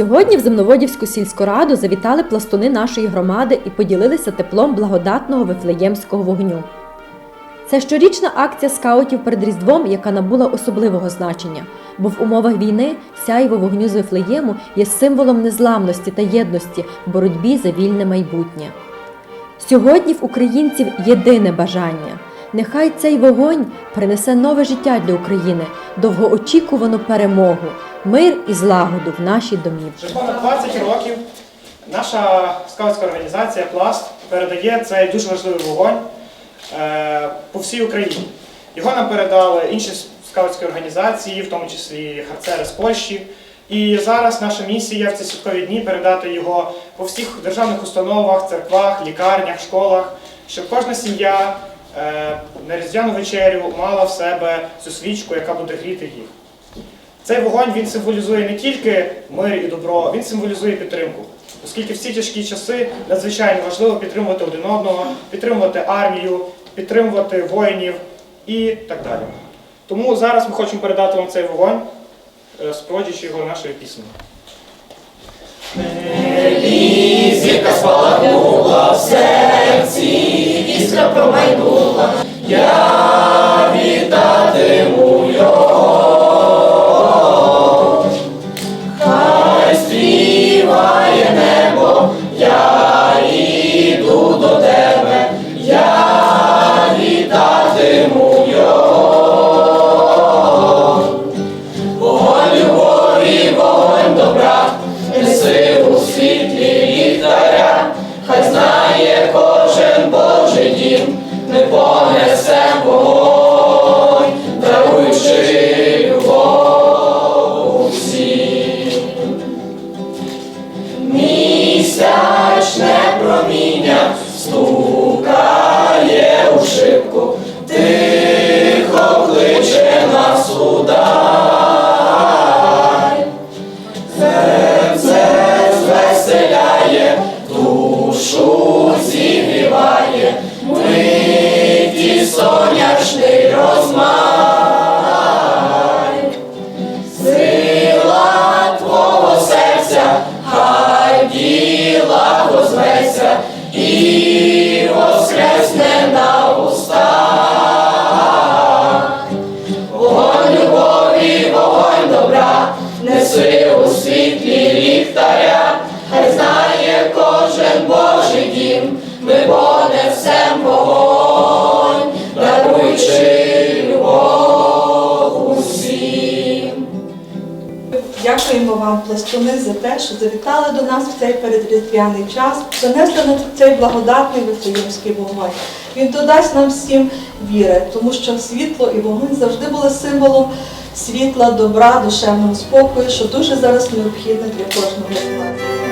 Сьогодні в Земноводівську сільську раду завітали пластуни нашої громади і поділилися теплом благодатного вифлеємського вогню. Це щорічна акція скаутів перед Різдвом, яка набула особливого значення, бо в умовах війни сяйво вогню з Вифлеєму є символом незламності та єдності в боротьбі за вільне майбутнє. Сьогодні в українців єдине бажання. Нехай цей вогонь принесе нове життя для України, довгоочікувану перемогу, мир і злагоду в наші домівки. Вже понад 20 років наша скаутська організація Пласт передає цей дуже важливий вогонь е, по всій Україні. Його нам передали інші скаутські організації, в тому числі харцери з Польщі. І зараз наша місія в ці святкові дні передати його по всіх державних установах, церквах, лікарнях, школах, щоб кожна сім'я на різдвяну вечерю мала в себе цю свічку, яка буде гріти їх. Цей вогонь він символізує не тільки мир і добро, він символізує підтримку. Оскільки в ці тяжкі часи надзвичайно важливо підтримувати один одного, підтримувати армію, підтримувати воїнів і так далі. Тому зараз ми хочемо передати вам цей вогонь, е, його нашою піснею було. Я Неси у світлі ліхтаря, хай знає кожен Божий дім, ми понесем вогонь, даруючи Дякуємо вам, пластуни, за те, що завітали до нас в цей передріздвяний час, занесли на цей благодатний вифлеємський вогонь. Він додасть нам всім віри, тому що світло і вогонь завжди були символом світла, добра, душевного спокою, що дуже зараз необхідно для кожного з нас.